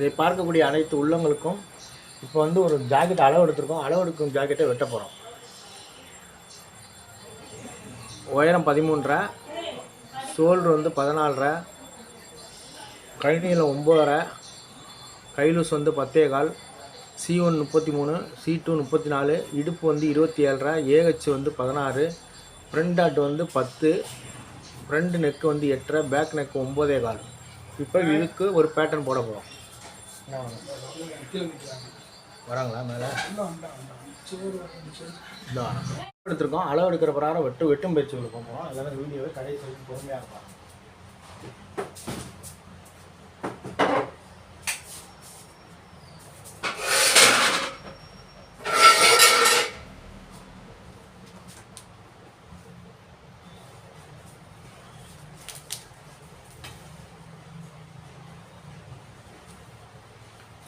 இதை பார்க்கக்கூடிய அனைத்து உள்ளங்களுக்கும் இப்போ வந்து ஒரு ஜாக்கெட் அளவு எடுத்திருக்கோம். அளவு எடுக்கும் ஜாக்கெட்டை வெட்ட போகிறோம் உயரம் பதிமூன்றரை ஷோல்டர் வந்து பதினாலரை கை ஒம்போதரை கைலூஸ் வந்து பத்தே கால் சி ஒன் முப்பத்தி மூணு சி டூ முப்பத்தி நாலு இடுப்பு வந்து இருபத்தி ஏழரை ஏஹெச் வந்து பதினாறு ஃப்ரண்ட் டாட் வந்து பத்து ஃப்ரண்ட் நெக்கு வந்து எட்டரை பேக் நெக்கு ஒம்போதே கால் இப்போ இதுக்கு ஒரு பேட்டர்ன் போட போகிறோம் வராங்களா மேலே? எடுத்திருக்கோம். அளவு எடுக்கிற பிரகாரம் வெட்டு வெட்டும் பயிற்சி கொடுக்க போகிறோம் வீடியோவை கடைசி பொறுமையாக இருப்பாங்க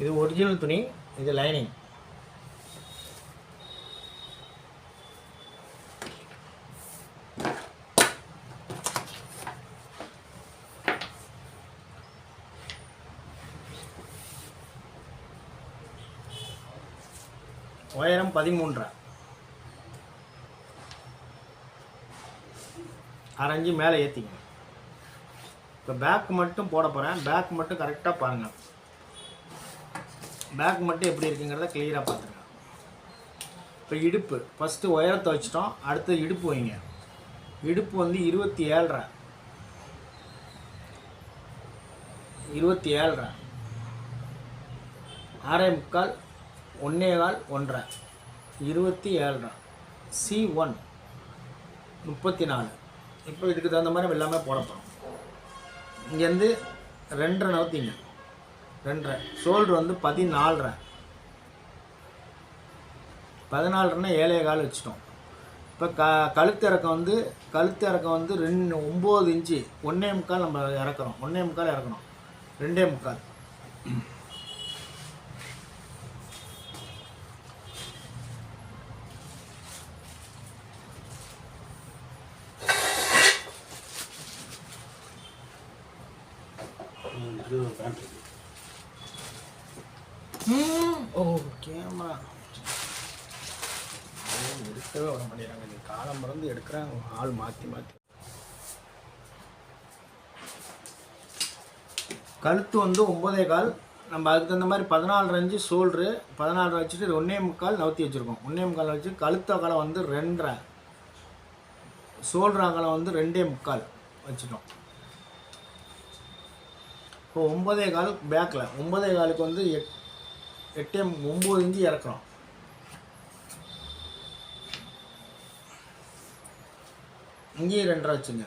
இது ஒரிஜினல் துணி இது லைனிங் உயரம் பதிமூன்றரை. அரைஞ்சி மேலே ஏற்றிங்க இப்போ பேக் மட்டும் போட போகிறேன் பேக் மட்டும் கரெக்டாக பாருங்கள் பேக் மட்டும் எப்படி இருக்குங்கிறத கிளியராக பார்த்துருங்க இப்போ இடுப்பு ஃபஸ்ட்டு உயரத்தை வச்சிட்டோம் அடுத்து இடுப்பு வைங்க. இடுப்பு வந்து இருபத்தி ஏழரை. இருபத்தி ஏழரை. ஆறே முக்கால் ஒன்னே கால் ஒன்றரை. இருபத்தி ஏழரை. சி ஒன் முப்பத்தி நாலு. இப்போ இதுக்கு தகுந்த மாதிரி எல்லாமே போட போகிறோம் இங்கேருந்து ரெண்டரை நவுத்திங்க. ரெண்டரை. ஷோல்டர் வந்து பதினாலரை. பதினாலரைனா ஏழே கால் வச்சுட்டோம். இப்போ க கழுத்து இறக்கம் வந்து கழுத்து இறக்கம் வந்து ரெண்டு ஒம்பது இன்ச்சு. ஒன்றே முக்கால் நம்ம இறக்குறோம். ஒன்றே முக்கால் இறக்கணும். ரெண்டே முக்கால். எடுக்கவே வர மாட்டேங்கிறாங்க. நீ காலம் மறந்து எடுக்கிறாங்க. ஆள் மாற்றி மாற்றி கழுத்து வந்து ஒம்பதே கால். நம்ம அதுக்கு தகுந்த மாதிரி பதினாலு அஞ்சு சோல்ரு பதினாலு வச்சுட்டு ஒன்னே ஒன்றே முக்கால் நவுத்தி வச்சுருக்கோம். ஒன்றே முக்கால் வச்சு கழுத்து அகலம் வந்து ரெண்டரை. ஷோல்டர் அகலம் வந்து ரெண்டே முக்கால் வச்சுட்டோம். இப்போ ஒம்பதே கால் பேக்கில் ஒம்பதே காலுக்கு வந்து எட் எட்டே ஒம்பது இஞ்சி இறக்குறோம். இங்கேயும் ரெண்டரை வச்சுங்க.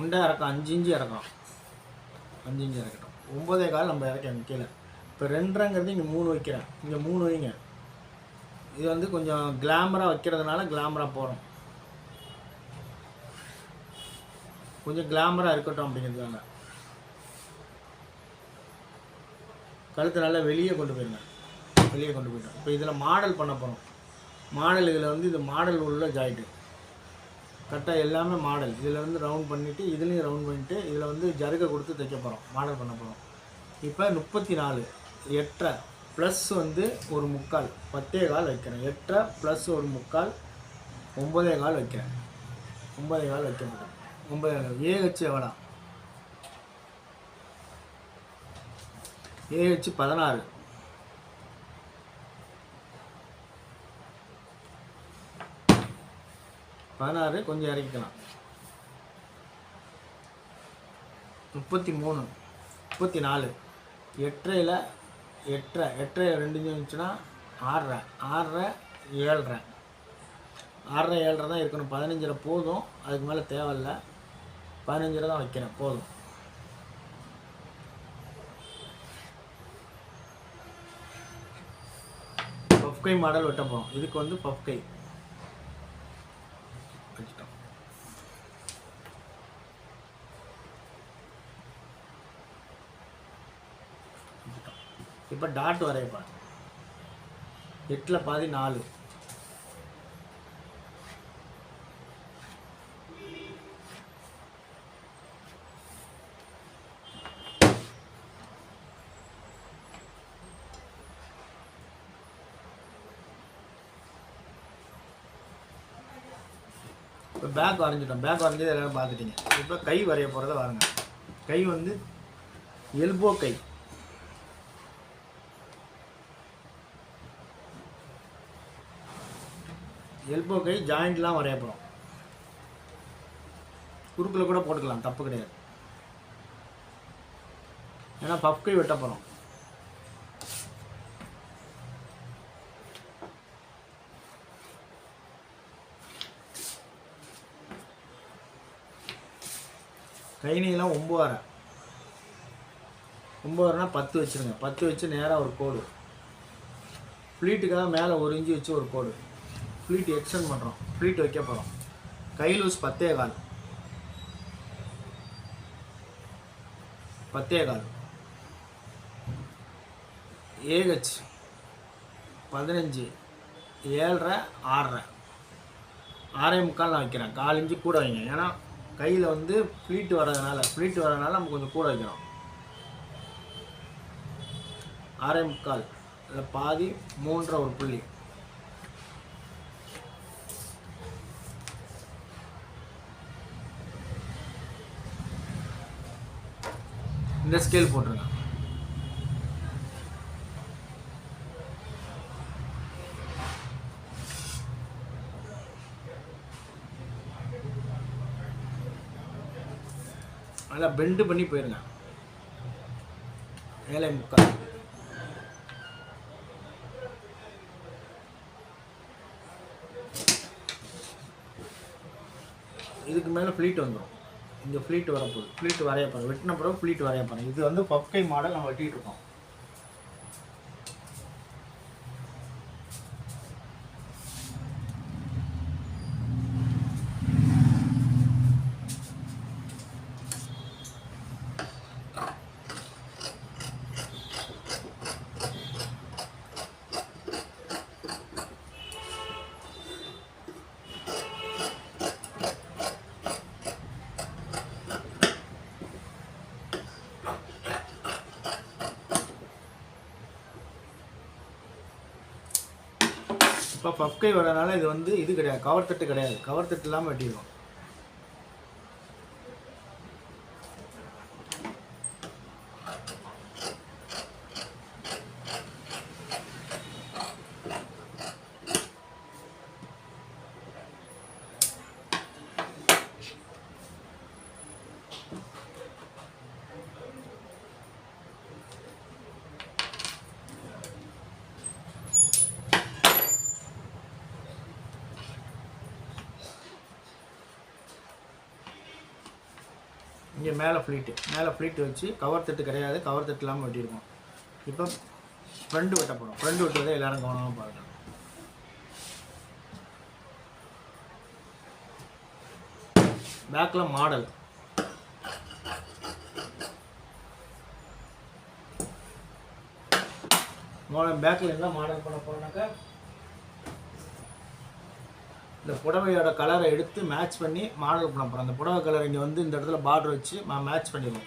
முண்டை இறக்கம் அஞ்சு இஞ்சி இறக்கம். அஞ்சு இஞ்சி இறக்கட்டும். ஒம்பதே கால் நம்ம இறக்கணும் கீழே. இப்போ ரெண்டரைங்கிறது இங்கே மூணு வைக்கிறேன். இங்கே மூணு வைங்க. இது வந்து கொஞ்சம் கிளாமராக வைக்கிறதுனால கிளாமராக போகிறோம் கொஞ்சம் கிளாமராக இருக்கட்டும் அப்படிங்கிறதுனால கழுத்தை நல்லா வெளியே கொண்டு போயிருங்க. வெளியே கொண்டு போயிட்டோம் இப்போ இதில் மாடல் பண்ண போகிறோம் மாடல் இதில் வந்து இது மாடல் உள்ள ஜாயிண்ட்டு கரெக்டாக எல்லாமே மாடல் இதில் வந்து ரவுண்ட் பண்ணிவிட்டு இதுலேயும் ரவுண்ட் பண்ணிவிட்டு இதில் வந்து ஜருகை கொடுத்து தைக்க போகிறோம் மாடல் பண்ண போகிறோம் இப்போ முப்பத்தி நாலு எட்டரை ப்ளஸ் வந்து ஒரு முக்கால். பத்தே கால் வைக்கிறேன். எட்டரை ப்ளஸ் ஒரு முக்கால். ஒம்பதே கால் வைக்கிறேன். ஒம்பதே கால் வைக்க முடியும் ரொம்ப ஏஹெச் எவ்வளோ ஏஹெச் பதினாறு. பதினாறு கொஞ்சம் இறக்கிக்கலாம். முப்பத்தி மூணு முப்பத்தி நாலு எட்டரையில் எட்டரை எட்டரை ரெண்டு இருந்துச்சுன்னா ஆறரை ஆறரை ஏழரை. ஆறரை ஏழரை தான் இருக்கணும். பதினஞ்சில் போதும். அதுக்கு மேலே தேவையில்ல. பதினஞ்சரை தான் வைக்கிறேன் போதும். பஃப்கை மாடல் வெட்ட போகிறோம் இதுக்கு வந்து பஃப்கை. வச்சுட்டோம் இப்போ டாட் வரையப்பா எட்டில் பாதி நாலு. இப்போ பேக் வரைஞ்சிட்டோம். பேக் வரைஞ்சது எல்லோரும் பார்த்துட்டீங்க. இப்போ கை வரைய போகிறத வாருங்க கை வந்து எல்போ கை. எல்போ கை ஜாயிண்ட்லாம் வரைய போகிறோம் குறுக்கில் கூட போட்டுக்கலாம் தப்பு கிடையாது. ஏன்னா பஃப் கை வெட்ட போகிறோம் கை நீளம் ஒம்பதரை ஒம்பதரைனா பத்து வச்சுருங்க. பத்து வச்சு நேராக ஒரு கோடு. ஃப்ளீட்டுக்காக மேலே ஒரு இஞ்சி வச்சு ஒரு கோடு. ஃப்ளீட் எக்ஸ்டெண்ட் பண்ணுறோம் ஃப்ளீட் வைக்க போகிறோம் கை லூஸ் பத்தே கால். பத்தே கால். ஏஹெச் பதினஞ்சு ஏழரை ஆறரை ஆறே முக்கால் நான் வைக்கிறேன். கால் இன்ச்சு கூட வைங்க. ஏன்னா கையில் வந்து ஃப்ளீட் வர்றதுனால ஃப்ளீட் வர்றதுனால நம்ம கொஞ்சம் கூட வைக்கணும். ஆறே முக்கால் இல்லை பாதி மூன்றரை ஒரு புள்ளி. இந்த ஸ்கேல் போட்டுருங்க. நல்லா பெண்டு பண்ணி போயிருங்க. ஏழை முக்கால். இதுக்கு மேலே ஃப்ளீட் வந்துடும் இங்கே ஃப்ளீட் வரப்போகுது. ஃப்ளீட் வரைய போகிறோம் வெட்டின பிறகு ஃப்ளீட் வரைய போகிறோம் இது வந்து பக்கை மாடல் நம்ம வெட்டிகிட்டு இருக்கோம். இப்போ பஃப்கை வரனால இது வந்து இது கிடையாது. கவர் தட்டு கிடையாது. கவர் தட்டு இல்லாமல் வெட்டிடுவோம் இங்கே மேலே ஃப்ளீட்டு மேலே ஃப்ளீட்டு வச்சு கவர் தட்டு கிடையாது. கவர் தட்டு இல்லாமல் வெட்டியிருக்கோம் இப்போ ஃப்ரெண்டு வெட்ட போகிறோம் ஃப்ரெண்டு வெட்டுறதை எல்லோரும் கவனமாக பார்க்கணும். பேக்கில் மாடல் மாடல் பேக்கில் என்ன மாடல் பண்ண போகிறோம்னாக்கா இந்த புடவையோட கலரை எடுத்து மேட்ச் பண்ணி மாடல் பண்ண போகிறோம் அந்த புடவை கலர் இங்கே வந்து இந்த இடத்துல பார்டர் வச்சு மேட்ச் பண்ணிடுவோம்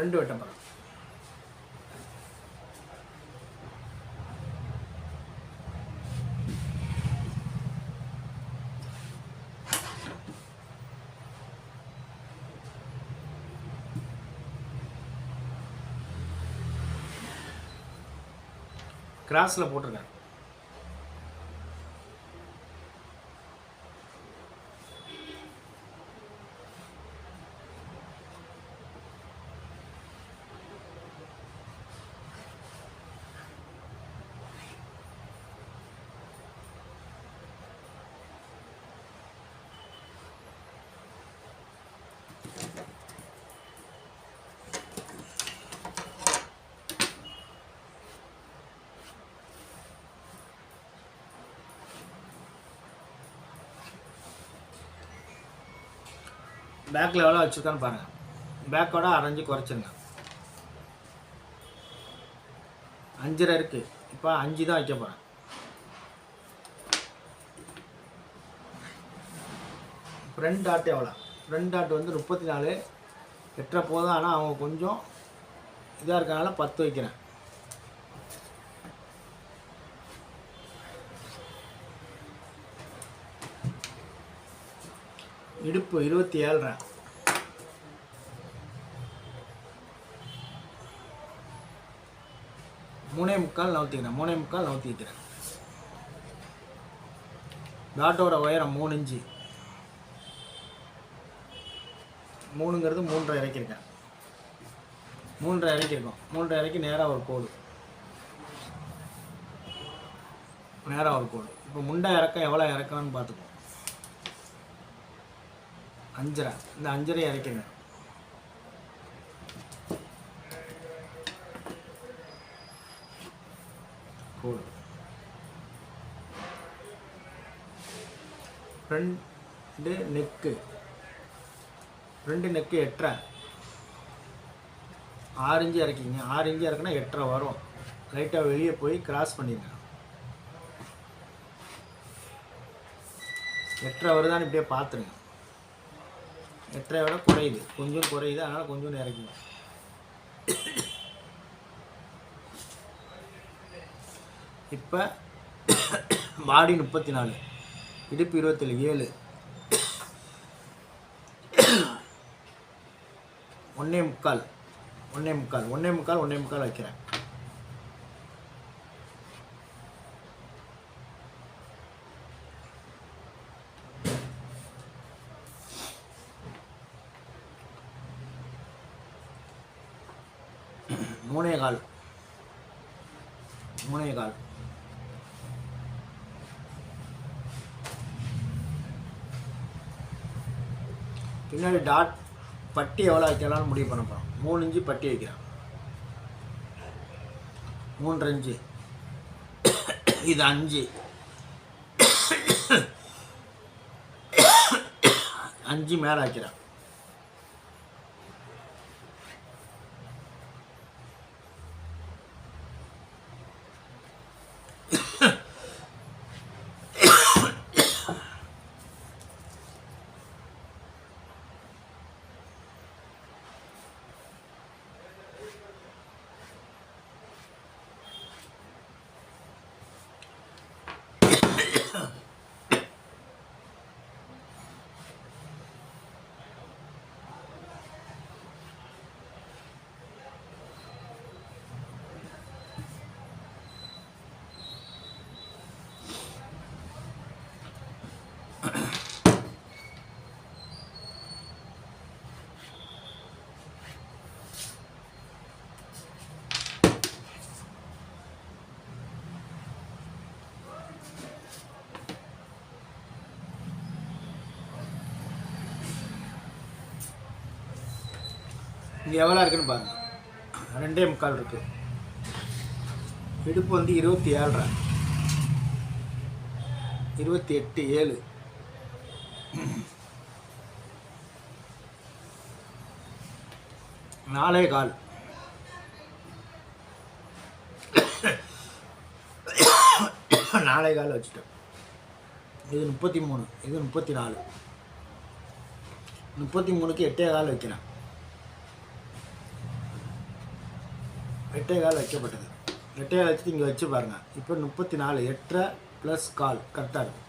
ஃப்ரெண்டு வட்டம் படம் கிராஸில் போட்டிருக்கேன் பேக்கில் எவ்வளோ வச்சுருக்கான்னு பாருங்கள் பேக்கோட அரைஞ்சு குறைச்சிருங்க. அஞ்சரை இருக்குது இப்போ அஞ்சு தான் வைக்க போகிறேன் ஃப்ரெண்ட் டாட் எவ்வளோ ஃப்ரெண்ட் டாட் வந்து முப்பத்தி நாலு. எட்டரை போதும். ஆனால் அவங்க கொஞ்சம் இதாக இருக்கனால பத்து வைக்கிறேன். இடுப்பு இருபத்தி ஏழ்ரை மூணே முக்கால் நவுத்திக்கிறேன் மூணே முக்கால் நவுத்திக்கிறேன். டாட்டோட உயரம் மூணு இன்ச்சு. மூணுங்கிறது மூன்றரை இறக்கியிருக்கேன். மூன்றரை இறக்கியிருக்கோம். மூன்றரை இறக்கி நேராக ஒரு கோடு. நேராக ஒரு கோடு. இப்போ முண்டை இறக்கம் எவ்வளோ இறக்கணும்னு பார்த்துக்கோ அஞ்சரை. இந்த அஞ்சரை இறக்கிங்க போடு. ரெண்டு நெக்கு. ரெண்டு நெக்கு எட்டரை. ஆறு இன்ச்சு இறக்கிங்க. ஆறு இன்ச்சு இறக்குனா எட்டரை வரும். லைட்டாக வெளியே போய் கிராஸ் பண்ணிடுங்க. எட்டரை வருதான்னு இப்படியே பார்த்துருங்க. எட்டரை விட குறையுது. கொஞ்சம் குறையுது. அதனால் கொஞ்சம் இறக்கிங்க இப்போ பாடி முப்பத்தி நாலு இடுப்பு இருபத்தேழு ஏழு. ஒன்றே முக்கால். ஒன்றே முக்கால். ஒன்றே முக்கால் ஒன்றே முக்கால் வைக்கிறேன் மூணே கால் மூணே கால் பின்னாடி டாட் பட்டி எவ்வளோ வைக்கலாம்னு முடிவு பண்ண போகிறோம் மூணு இன்ச்சு பட்டி வைக்கிறோம். மூன்று இன்ச்சு. இது அஞ்சு. அஞ்சு மேலே வைக்கிறேன் இங்கே எவ்வளோ இருக்குன்னு பாருங்க. ரெண்டே முக்கால் இருக்கு. இடுப்பு வந்து இருபத்தி ஏழரை. இருபத்தி எட்டு ஏழு. நாலே கால். நாலே கால் வச்சுட்டேன். இது முப்பத்தி மூணு இது முப்பத்தி நாலு. முப்பத்தி மூணுக்கு எட்டே கால் வைக்கிறேன். ரெட்டை கால் வைக்கப்பட்டது. ரெட்டை கால் வச்சுட்டு இங்கே வச்சு பாருங்கள் இப்போ முப்பத்தி நாலு எட்டரை ப்ளஸ் கால். கரெக்டாக இருக்கும்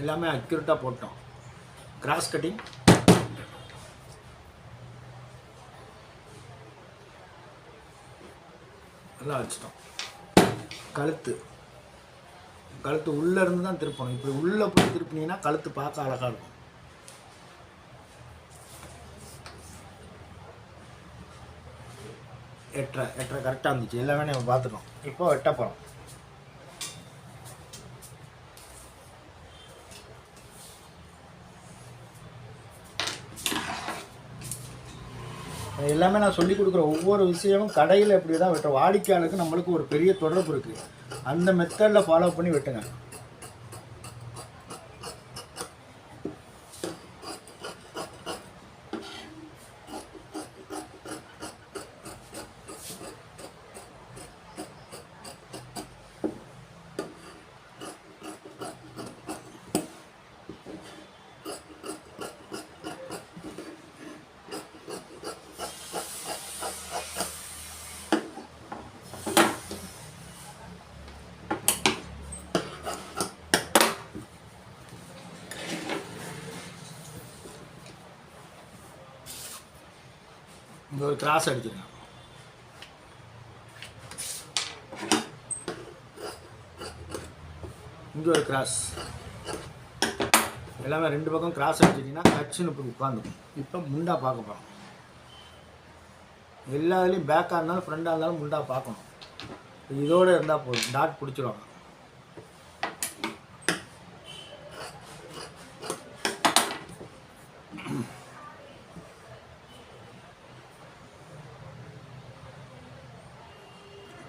எல்லாமே அக்யூரேட்டாக போட்டோம். கிராஸ் கட்டிங் நல்லா வச்சுட்டோம். கழுத்து. கழுத்து உள்ளே இருந்து தான் திருப்பணும். இப்படி உள்ளே போய் திருப்பினீங்கன்னா கழுத்து பார்க்க அழகாக இருக்கும். எட்டரை எட்டரை கரெக்டாக இருந்துச்சு. எல்லாமே நம்ம பார்த்துட்டோம். இப்போ வெட்ட போகிறோம் எல்லாமே நான் சொல்லி கொடுக்குற ஒவ்வொரு விஷயமும் கடையில் எப்படி தான் வெட்டுறோம்? வாடிக்கையாளருக்கு நம்மளுக்கு ஒரு பெரிய தொடர்பு இருக்குது அந்த மெத்தடில் ஃபாலோ பண்ணி வெட்டுங்க. இங்கே ஒரு கிராஸ் அடிச்சிருங்க. இங்கே ஒரு கிராஸ். எல்லாமே ரெண்டு பக்கம் கிராஸ் அடிச்சிட்டிங்கன்னா கட்சின்னு இப்படி உட்காந்துக்கும். இப்போ முண்டா பார்க்க போகிறோம் எல்லா இதுலேயும் பேக்காக இருந்தாலும் ஃப்ரெண்டாக இருந்தாலும் முண்டா பார்க்கணும். இதோடு இருந்தால் போதும். டாட் பிடிச்சிருவாங்க.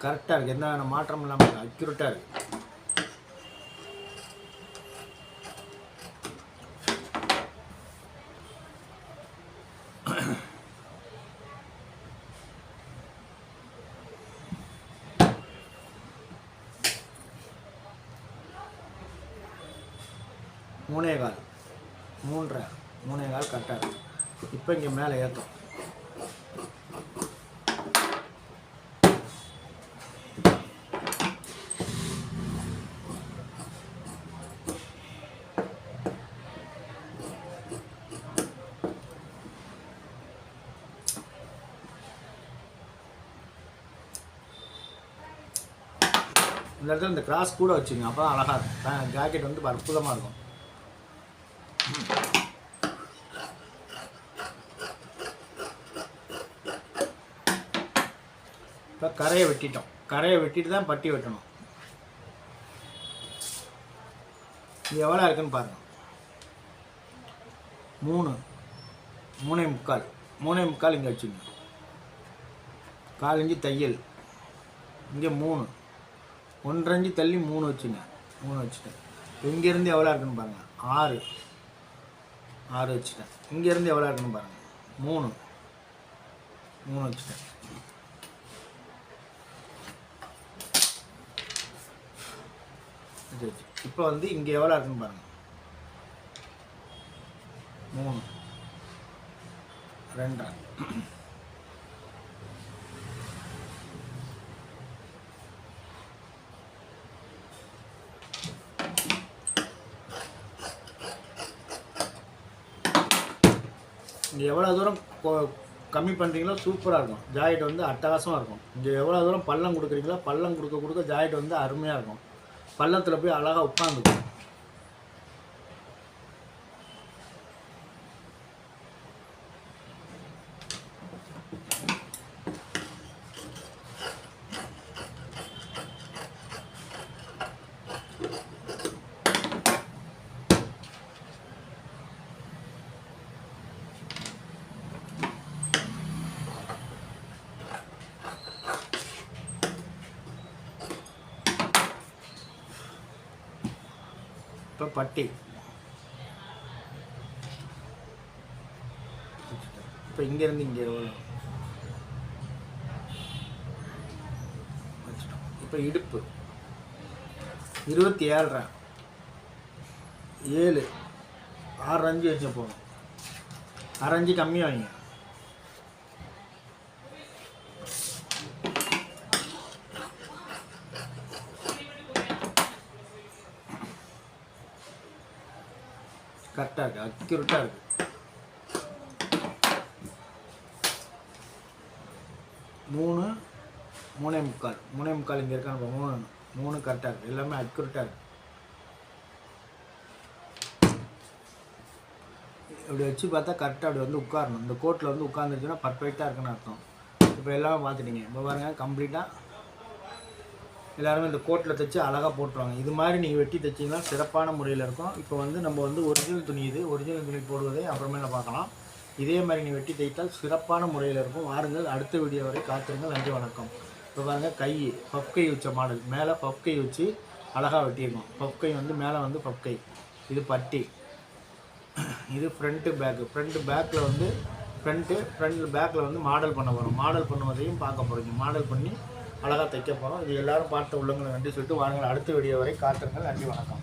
கரெக்டாக இருக்குது எந்த மாற்றம் இல்லாமல் அக்யூரேட்டாக இருக்குது மூணே கால். மூன்றரை. மூணே கால் கரெக்டாக இருக்கும் இப்போ இங்கே மேலே ஏற்றும் இந்த இடத்துல இந்த கிராஸ் கூட வச்சுங்க அப்போ தான் அழகாக இருக்கும் ஜாக்கெட் வந்து அற்புதமாக இருக்கும். இப்போ கரையை வெட்டிட்டோம். கரையை வெட்டிட்டு தான் பட்டி வெட்டணும். இது எவ்வளோ இருக்குன்னு பாருங்கள் மூணு. மூணே முக்கால். மூணே முக்கால் இங்கே வச்சுங்க கால் இஞ்சி தையல். இங்கே மூணு. ஒன்றஞ்சு தள்ளி மூணு வச்சுங்க. மூணு வச்சுட்டேன். இங்கேருந்து எவ்வளோ இருக்குன்னு பாருங்கள் ஆறு. ஆறு வச்சுட்டேன். இங்கேருந்து எவ்வளோ இருக்குன்னு பாருங்கள் மூணு. மூணு வச்சுட்டேன். வச்சு. இப்போ வந்து இங்கே எவ்வளோ இருக்குன்னு பாருங்கள் மூணு. ரெண்டரை. இங்கே எவ்வளோ தூரம் கொ- கம்மி பண்ணுறீங்களோ சூப்பராக இருக்கும். ஜாக்கெட் வந்து அட்டகாசமாக இருக்கும். இங்கே எவ்வளோ தூரம் பள்ளம் கொடுக்குறீங்களோ பள்ளம் கொடுக்க கொடுக்க ஜாக்கெட் வந்து அருமையாக இருக்கும். பள்ளத்தில் போய் அழகாக உட்காந்துக்கும் இப்போ பட்டி. இப்போ இங்கேருந்து இங்கே எவ்வளோ இப்போ இடுப்பு. இருபத்தி ஏழரை. ஏழு. ஆறு அஞ்சு வச்சு போகணும். அரை அஞ்சு கம்மியாக வைங்க. கரெக்டாக இருக்குது அக்யூரட்டாக இருக்குது மூணு மூணே முக்கால். மூணே முக்கால் இங்கே இருக்கான்னு மூணு மூணு கரெக்டாக இருக்குது எல்லாமே அக்யூரட்டாக இருக்குது இப்படி வச்சு பார்த்தா கரெக்டாக அப்படி வந்து உட்காரணும். இந்த கோட்டில் வந்து உட்காந்துருச்சுன்னா பர்ஃபெக்டாக இருக்குன்னு அர்த்தம். இப்போ எல்லாமே பார்த்துட்டீங்க. இப்போ பாருங்கள் கம்ப்ளீட்டாக எல்லாருமே இந்த கோட்டில் தைச்சி அழகாக போட்டுருவாங்க. இது மாதிரி நீங்கள் வெட்டி தைச்சிங்கன்னா சிறப்பான முறையில் இருக்கும். இப்போ வந்து நம்ம வந்து ஒரிஜினல் துணி இது. ஒரிஜினல் துணி போடுவதை அப்புறமேல பார்க்கலாம். இதே மாதிரி நீ வெட்டி தைத்தால் சிறப்பான முறையில் இருக்கும். வாருங்கள். அடுத்த வீடியோ வரை காத்திருங்கள். நன்றி வணக்கம். இப்போ பாருங்கள் கை பஃப் கை வச்ச மாடல் மேலே பஃப் கை வச்சு அழகாக வெட்டியிருக்கோம் பஃப் கை வந்து மேலே வந்து பஃப் கை. இது பட்டி. இது ஃப்ரண்ட்டு பேக்கு ஃப்ரண்ட்டு பேக்கில் வந்து ஃப்ரண்ட்டு ஃப்ரண்ட் பேக்கில் வந்து மாடல் பண்ண போகிறோம் மாடல் பண்ணுவதையும் பார்க்க போகிறீங்க மாடல் பண்ணி அழகாக தைக்க போகிறோம் இது எல்லாரும் பார்த்த உள்ளவங்களை நன்றி சொல்லிட்டு வாருங்கள். அடுத்த வீடியோ வரை காத்துருங்கள். நன்றி வணக்கம்.